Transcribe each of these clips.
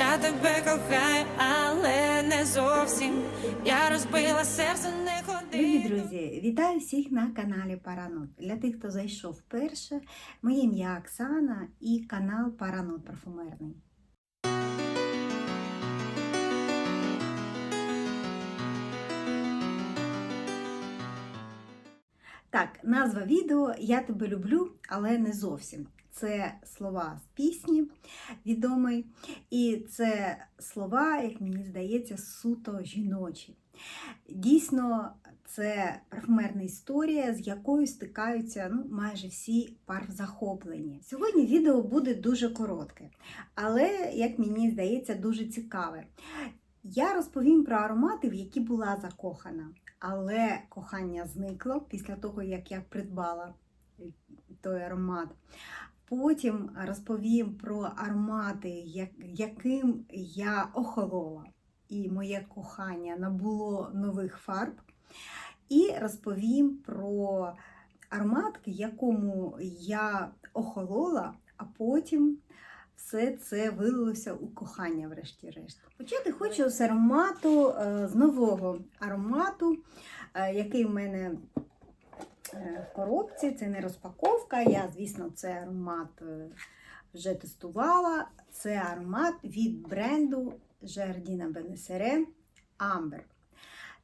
Я тебе кохаю, але не зовсім. Я розбила серце, не ходи. Любі друзі, вітаю всіх на каналі Паранот. Для тих, хто зайшов вперше, моє ім'я Оксана і канал Паранот Парфумерний. Так, назва відео Я тебе люблю, але не зовсім. Це слова з пісні відомої, і це слова, як мені здається, суто жіночі. Дійсно, це парфумерна історія, з якою стикаються ну, майже всі парфзахоплені. Сьогодні відео буде дуже коротке, але, як мені здається, дуже цікаве. Я розповім про аромати, в які була закохана, але кохання зникло після того, як я придбала той аромат. Потім розповім про аромати, яким я охолола, і моє кохання набуло нових фарб. І розповім про аромат, якому я охолола, а потім все це вилилося у кохання, врешті-решт. Почати хочу з аромату, е, з нового аромату, е, який в мене в коробці. Це не розпаковка. Я, звісно, цей аромат е, вже тестувала. Це аромат від бренду Жардіна Бенесере Amber.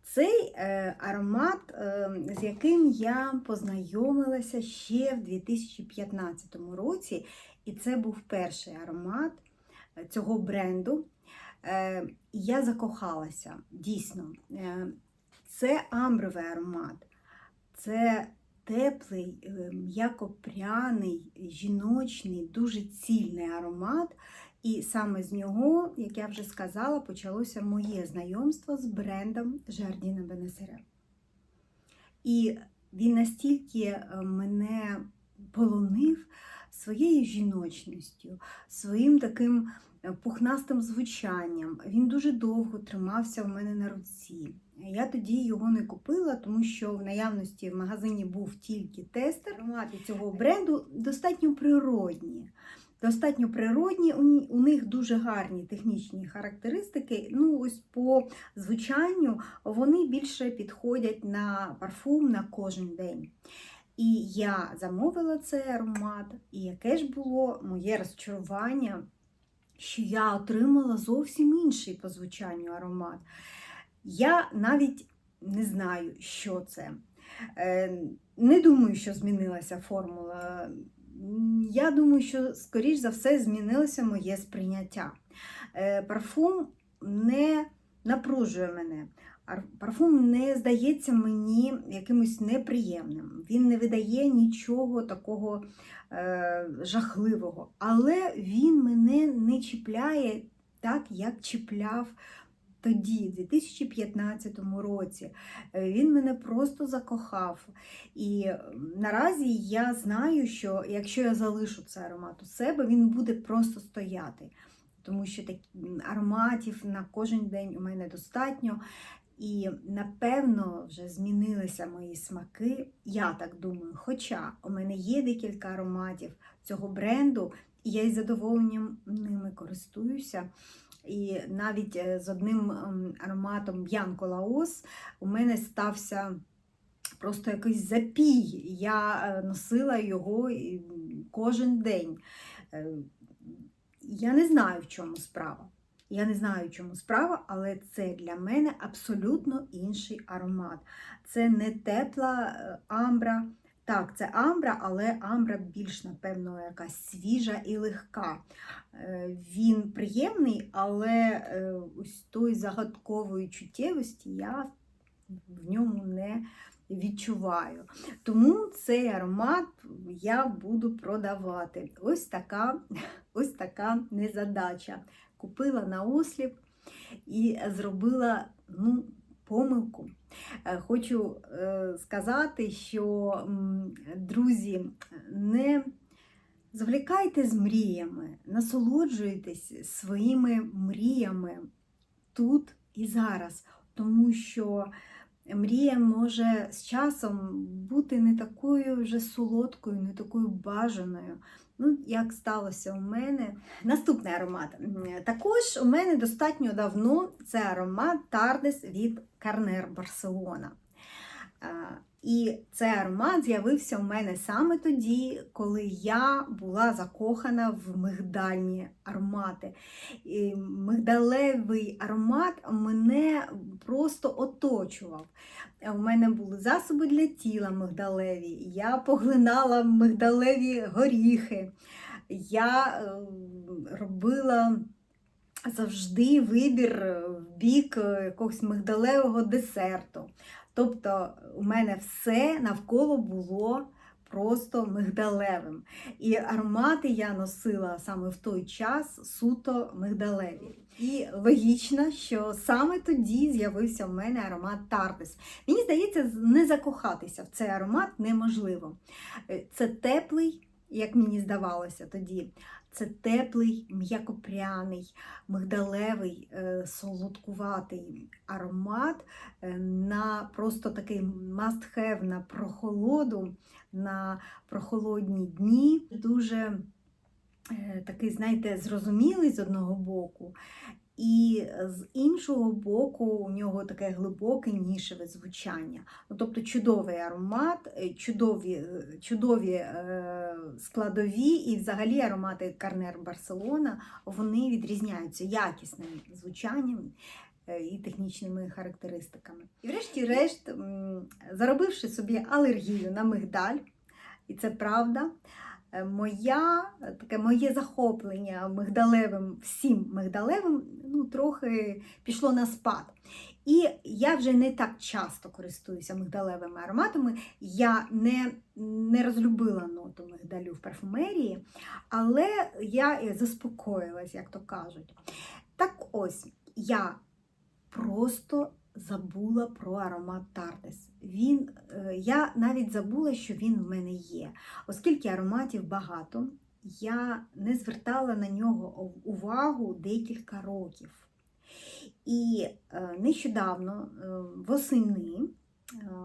Цей е, аромат, е, з яким я познайомилася ще в 2015 році, і це був перший аромат е, цього бренду. Е, я закохалася, дійсно. Е, це амбровий аромат, це теплий, е, м'яко-пряний, жіночний, дуже цільний аромат. І саме з нього, як я вже сказала, почалося моє знайомство з брендом Жардіна Бенесере. І він настільки е, мене полонив своєю жіночністю, своїм таким пухнастим звучанням. Він дуже довго тримався в мене на руці. Я тоді його не купила, тому що в наявності в магазині був тільки тестер. Аромати цього бренду достатньо природні. Достатньо природні, у них дуже гарні технічні характеристики. Ну, ось по звучанню вони більше підходять на парфум на кожен день. І я замовила цей аромат, і яке ж було моє розчарування, що я отримала зовсім інший по звучанню аромат. Я навіть не знаю, що це. Е, Не думаю, що змінилася формула. Я думаю, що, скоріш за все, змінилося моє сприйняття. Е, Парфум не напружує мене. Ар- Парфум не здається мені якимось неприємним. Він не видає нічого такого е, жахливого. Але він мене не чіпляє так, як чіпляв тоді, в 2015 році. Е, Він мене просто закохав. І наразі я знаю, що якщо я залишу цей аромат у себе, він буде просто стояти. Тому що так, ароматів на кожен день у мене достатньо. І напевно вже змінилися мої смаки, я так думаю. Хоча у мене є декілька ароматів цього бренду, і я із задоволенням ними користуюся. І навіть е, з одним ем, ароматом Б'янко Лаос у мене стався просто якийсь запій. Я е, носила його кожен день. Е, Я не знаю, в чому справа. Я не знаю, чому справа, але це для мене абсолютно інший аромат. Це не тепла е, амбра. Так, це амбра, але амбра більш, напевно, якась свіжа і легка. Е, Він приємний, але е, ось тої загадкової чуттєвості я в ньому не відчуваю. Тому цей аромат я буду продавати. Ось така, ось така незадача. Купила на осліп і зробила ну, помилку. Е, Хочу е, сказати, що, друзі, не звлікайте з мріями, насолоджуйтесь своїми мріями тут і зараз, тому що мрія може з часом бути не такою вже солодкою, не такою бажаною. Ну, як сталося у мене. Наступний аромат. Також у мене достатньо давно це аромат Тардес від Карнер Барселона. І цей аромат з'явився у мене саме тоді, коли я була закохана в мигдальні аромати. І мигдалевий аромат мене просто оточував. У мене були засоби для тіла мигдалеві, я поглинала мигдалеві горіхи. Я е, робила завжди вибір в бік якогось мигдалевого десерту. Тобто у мене все навколо було просто мигдалевим. І аромати я носила саме в той час суто мигдалеві. І логічно, що саме тоді з'явився в мене аромат Тардес. Мені здається, не закохатися в цей аромат неможливо. Е, Це теплий, як мені здавалося тоді. Це теплий, м'якопряний, мигдалевий, е, солодкуватий аромат е, на просто такий must-have на прохолоду, на прохолодні дні. Дуже е, такий, знаєте, зрозумілий з одного боку, і з іншого боку у нього таке глибоке нішеве звучання. Ну, тобто чудовий аромат, е, чудові, е, чудові е, складові, і взагалі аромати Карнер Барселона вони відрізняються якісним звучанням е, і технічними характеристиками. І врешті-решт, заробивши собі алергію на мигдаль, і це правда. Е, Моя е, таке моє захоплення мигдалевим, всім мигдалевим, ну трохи пішло на спад. І я вже не так часто користуюся мигдалевими ароматами. Я не, не розлюбила ноту мигдалю в парфумерії, але я заспокоїлась, як то кажуть. Так ось, я просто забула про аромат Тардес. Він, е, я навіть забула, що він в мене є. Оскільки ароматів багато, я не звертала на нього увагу декілька років. І е, нещодавно, е, восени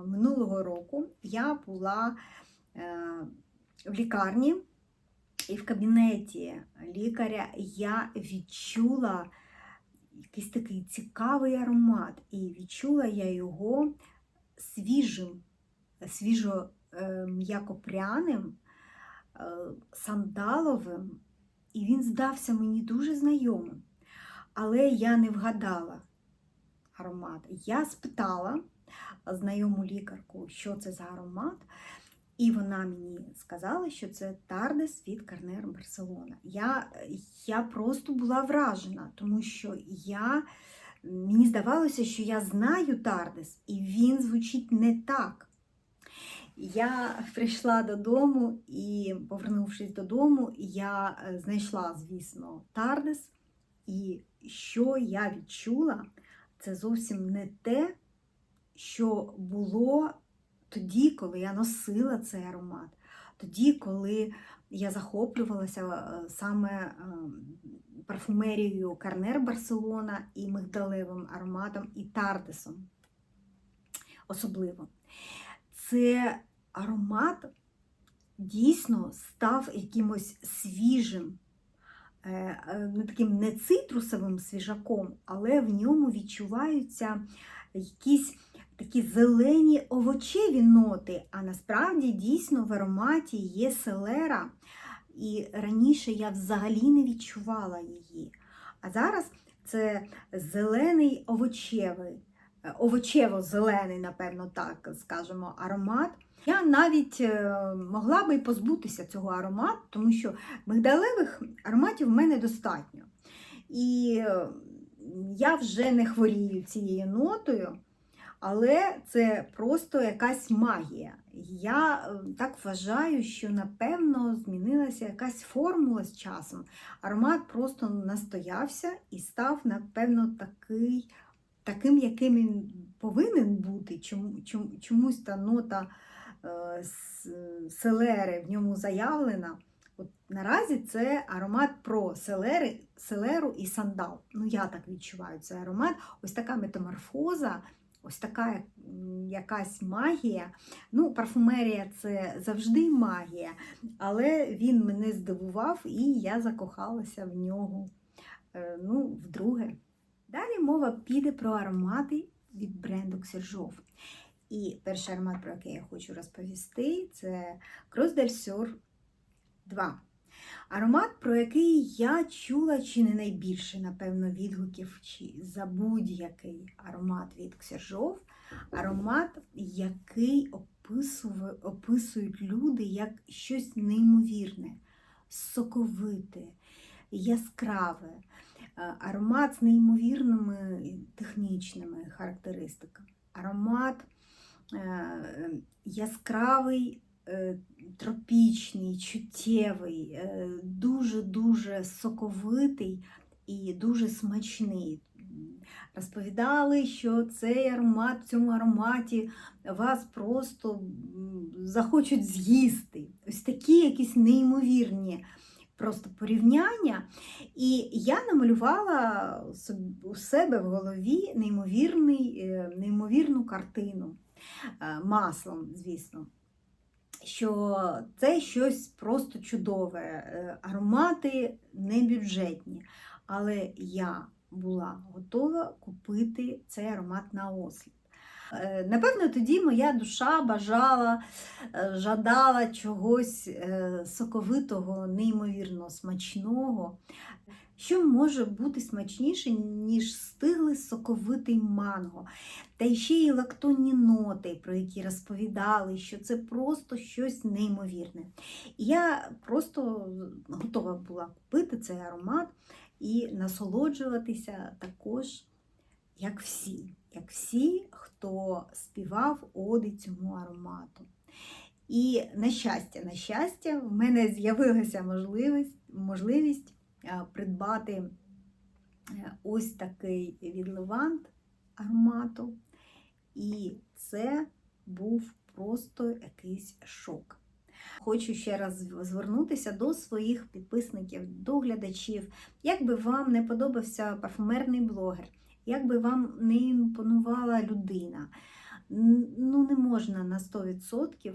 минулого року, я була в лікарні, і в кабінеті лікаря я відчула якийсь такий цікавий аромат, і відчула я його свіжим, свіжо е, м'якопряним, е, сандаловим, і він здався мені дуже знайомим. Але я не вгадала аромат. Я спитала знайому лікарку, що це за аромат, і вона мені сказала, що це Тардес від Карнер Барселона. Я, я просто була вражена, тому що я, мені здавалося, що я знаю Тардес, і він звучить не так. Я прийшла додому і, повернувшись додому, я е, знайшла, звісно, Тардес. І що я відчула, це зовсім не те, що було тоді, коли я носила цей аромат, тоді, коли я захоплювалася е, саме е, парфумерією Карнер Барселона і мигдалевим ароматом, і Тардесом. Особливо. Це аромат дійсно став якимось свіжим, е, не таким не цитрусовим свіжаком, але в ньому відчуваються якісь такі зелені овочеві ноти, а насправді дійсно в ароматі є селера. І раніше я взагалі не відчувала її. А зараз це зелений овочевий, е, овочево-зелений, напевно, так скажемо, аромат. Я навіть е, могла би позбутися цього аромату, тому що мигдалевих ароматів в мене достатньо. І е, я вже не хворію цією нотою, але це просто якась магія. Я е, так вважаю, що напевно змінилася якась формула з часом. Аромат просто настоявся і став, напевно, такий, таким, яким він повинен бути. Чому, чомусь та нота е, селери в ньому заявлена. От наразі це аромат про селери, селеру і сандал. Ну, я так відчуваю цей аромат. Ось така метаморфоза ось така якась магія. Ну, парфумерія це завжди магія, але він мене здивував і я закохалася в нього е, ну, вдруге. Далі мова піде про аромати від бренду Ксержов. І перший аромат, про який я хочу розповісти, це del Sur 2. Аромат, про який я чула чи не найбільше, напевно, відгуків чи за будь-який аромат від Ксержов. Аромат, який описують люди як щось неймовірне, соковите, яскраве. Е, Аромат з неймовірними технічними характеристиками. Аромат е, яскравий, тропічний, чуттєвий, е, дуже-дуже соковитий і дуже смачний. Розповідали, що цей аромат в цьому ароматі вас просто захочуть з'їсти. Ось такі якісь неймовірні просто порівняння. І я намалювала у себе в голові неймовірний, е, неймовірну картину е, маслом, звісно. Що це щось просто чудове, е, аромати не бюджетні. Але я була готова купити цей аромат на осліп. Е, Напевно, тоді моя душа бажала, е, жадала чогось соковитого, неймовірно смачного. Що може бути смачніше, ніж стиглий соковитий манго? Та ще й лактонні ноти, про які розповідали, що це просто щось неймовірне. І я просто готова була купити цей аромат і насолоджуватися також, як всі, як всі, хто співав оди цьому аромату. І на щастя, на щастя, в мене з'явилася можливість, можливість придбати е, ось такий від Левант аромату. І це був просто якийсь шок. Хочу ще раз звернутися до своїх підписників, до глядачів. Як би вам не подобався парфумерний блогер, як би вам не імпонувала людина, ну не можна на 100%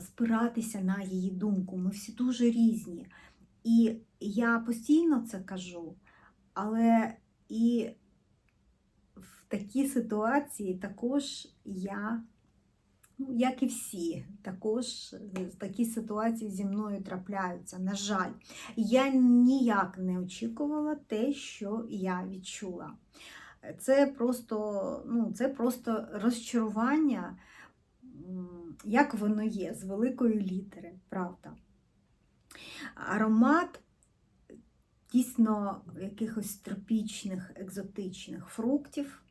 спиратися на її думку. Ми всі дуже різні. І я постійно це кажу, але і в такій ситуації також я, ну, як і всі, також такі ситуації зі мною трапляються. На жаль, я ніяк не очікувала те, що я відчула. Це просто, ну, це просто розчарування, як воно є, з великої літери, правда. Аромат дійсно якихось тропічних, екзотичних фруктів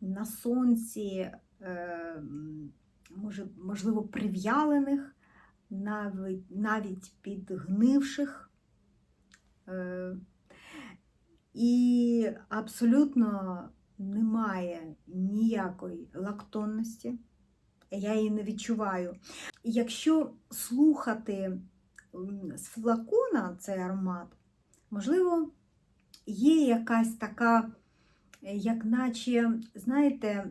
на сонці, е, можливо, прив'ялених, навіть, навіть підгнивших. Е, і абсолютно немає ніякої лактонності. Я її не відчуваю. Якщо слухати з флакона цей аромат, можливо, є якась така, е, як наче, знаєте,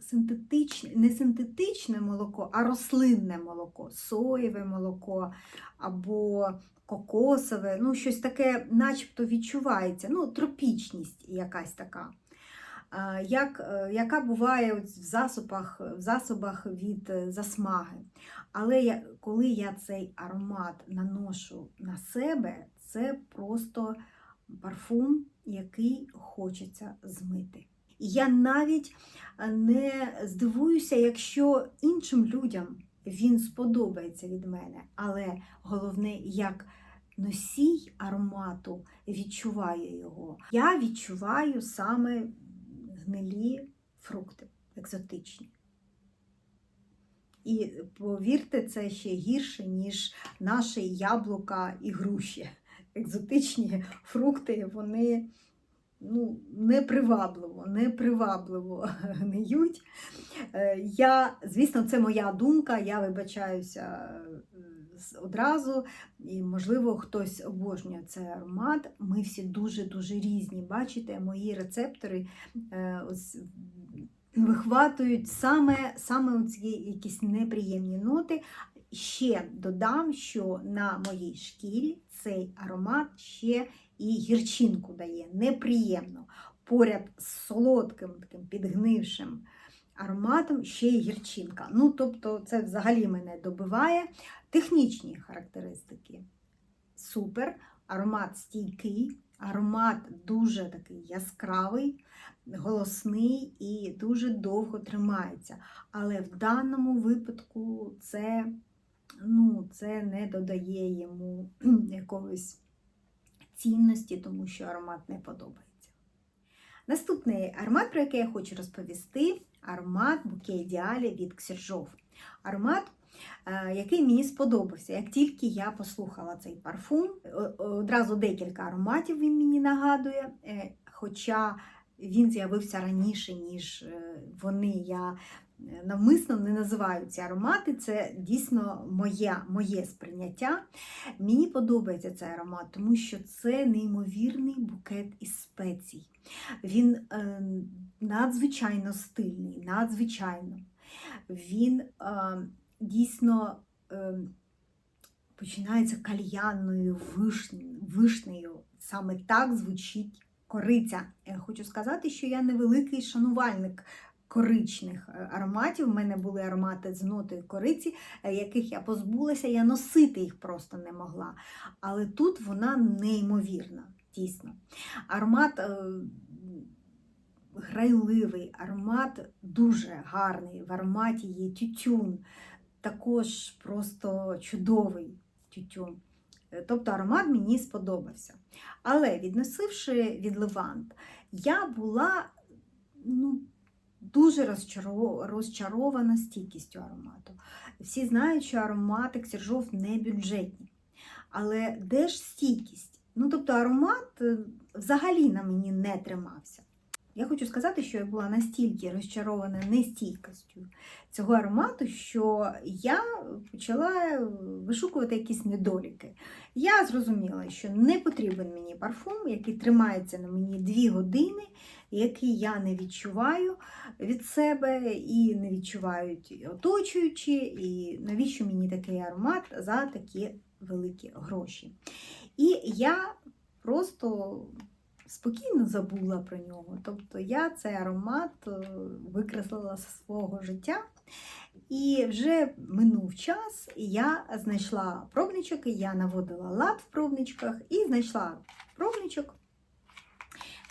синтетичне, не синтетичне молоко, а рослинне молоко, соєве молоко або кокосове, ну, щось таке, начебто відчувається, ну, тропічність якась така. Як, е, яка буває в засобах, в засобах від е, засмаги. Але я, коли я цей аромат наношу на себе, це просто парфум, який хочеться змити. І я навіть е, не здивуюся, якщо іншим людям він сподобається від мене. Але головне, як носій аромату відчуваю його. Я відчуваю саме гнилі фрукти, екзотичні. І повірте, це ще гірше, ніж наші яблука і груші. Екзотичні фрукти, вони ну, непривабливо, непривабливо гниють. Е, Я, звісно, це моя думка, я вибачаюся е, одразу, і, можливо, хтось обожнює цей аромат. Ми всі дуже-дуже різні. Бачите, мої рецептори е, ось, вихватують саме, саме ці якісь неприємні ноти. Ще додам, що на моїй шкірі цей аромат ще і гірчинку дає. Неприємно. Поряд з солодким, таким підгнившим ароматом ще й гірчинка. Ну, тобто, це взагалі мене добиває. Технічні характеристики. Супер. Аромат стійкий, аромат дуже такий яскравий, голосний і дуже довго тримається. Але в даному випадку це, ну, це не додає йому якогось цінності, тому що аромат не подобається. Наступний аромат, про який я хочу розповісти, аромат Буке Ідеалі від Ксержов. Аромат, е, який мені сподобався. Як тільки я послухала цей парфум, одразу декілька ароматів він мені нагадує, е, хоча він з'явився раніше, ніж е, вони. Я навмисно не називаю ці аромати. Це дійсно моє, моє сприйняття. Мені подобається цей аромат, тому що це неймовірний букет із спецій. Він е, надзвичайно стильний, надзвичайно. Він е, дійсно е, починається кальянною вишн- вишнею. Саме так звучить кориця. Я хочу сказати, що я невеликий шанувальник коричних е, ароматів. У мене були аромати з нотою кориці, е, яких я позбулася, я носити їх просто не могла. Але тут вона неймовірна, дійсно. Аромат е, грайливий, аромат дуже гарний. В ароматі є тютюн, також просто чудовий тютюн. Тобто аромат мені сподобався. Але відносивши від Левант, я була ну, дуже розчарована стійкістю аромату. Всі знають, що аромати Ксержов не бюджетні. Але де ж стійкість? Ну, тобто аромат е, взагалі на мені не тримався. Я хочу сказати, що я була настільки розчарована нестійкістю цього аромату, що я почала вишукувати якісь недоліки. Я зрозуміла, що не потрібен мені парфум, який тримається на мені 2 години, який я не відчуваю від себе і не відчувають оточуючі, і навіщо мені такий аромат за такі великі гроші. І я просто спокійно забула про нього. Тобто я цей аромат е, викреслила з свого життя. І вже минув час, і я знайшла пробничок, і я наводила лад в пробничках і знайшла пробничок.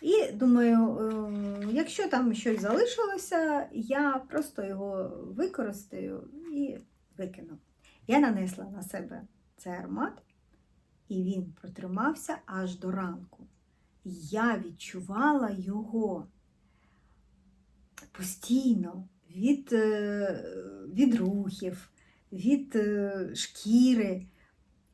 І думаю, е, якщо там щось залишилося, я просто його використаю і викину. Я нанесла на себе цей аромат, і він протримався аж до ранку. Я відчувала його постійно від, е, від рухів, від е, шкіри.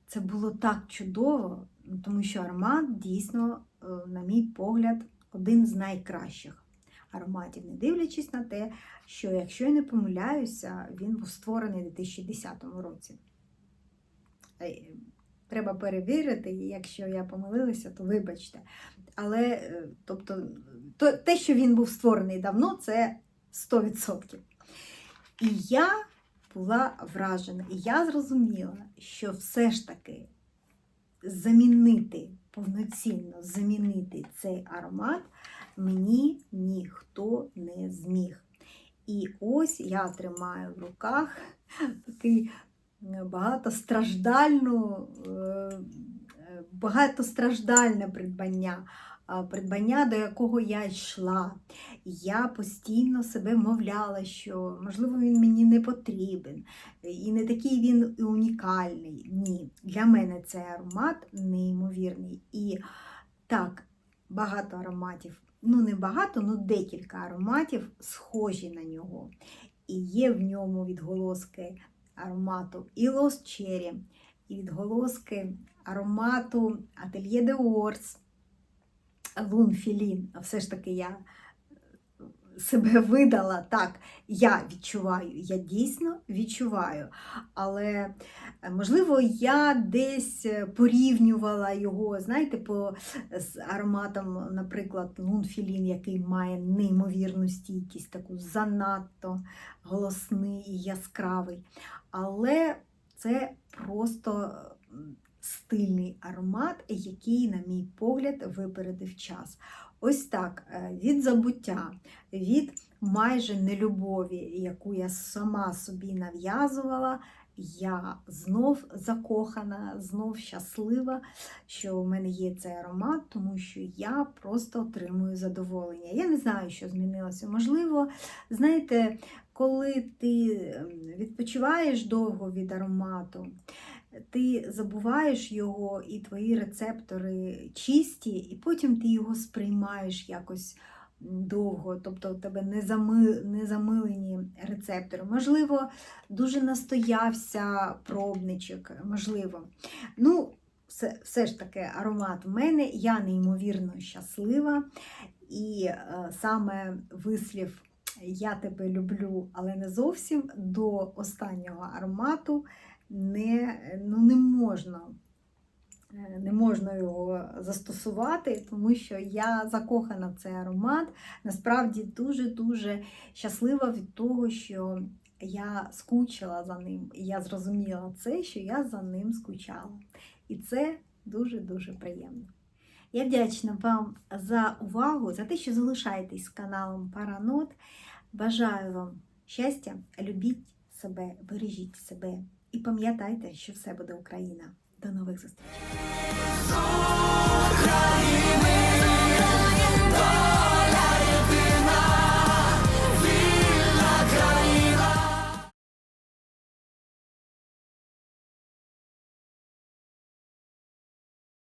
Це було так чудово, тому що аромат дійсно, е, на мій погляд, один з найкращих ароматів, не дивлячись на те, що, якщо я не помиляюся, він був створений у 2010 році. Треба перевірити, і якщо я помилилася, то вибачте. Але е, тобто, то, те, що він був створений давно, це 100%. І я була вражена, і я зрозуміла, що все ж таки замінити, повноцінно замінити цей аромат мені ніхто не зміг. І ось я тримаю в руках такий е, багатостраждальну, е, багатостраждальне придбання, придбання, до якого я йшла. Я постійно себе вмовляла, що можливо він мені не потрібен, і не такий він унікальний. Ні, для мене цей аромат неймовірний. І так, багато ароматів, ну не багато, ну декілька ароматів схожі на нього. І є в ньому відголоски аромату і лос Черрі, і відголоски аромату Atelier de Лун Філін. Все ж таки я себе видала так, я відчуваю, я дійсно відчуваю. Але е, можливо, я десь е, порівнювала його, знаєте, по з ароматом, наприклад, лунфілін, який має неймовірну стійкість, таку занадто голосний і яскравий. Але це просто стильний аромат, який, на мій погляд, випередив час. Ось так, е, від забуття, від майже нелюбові, яку я сама собі нав'язувала, я знов закохана, знов щаслива, що в мене є цей аромат, тому що я просто отримую задоволення. Я не знаю, що змінилося. Можливо, знаєте, коли ти ем, відпочиваєш довго від аромату, ти забуваєш його, і твої рецептори чисті, і потім ти його сприймаєш якось довго, тобто у тебе не, зами, не замилені рецептори. Можливо, дуже настоявся пробничок, можливо. Ну, все, все ж таки аромат в мене, я неймовірно щаслива. І е, саме вислів Я тебе люблю, але не зовсім до останнього аромату не, ну, не можна. е, Не можна його застосувати, тому що я закохана в цей аромат. Насправді дуже-дуже щаслива від того, що я скучила за ним. І я зрозуміла це, що я за ним скучала. І це дуже-дуже приємно. Я вдячна вам за увагу, за те, що залишаєтесь каналом Паранот. Бажаю вам щастя, любіть себе, бережіть себе і пам'ятайте, що все буде Україна. До нових зустрічей!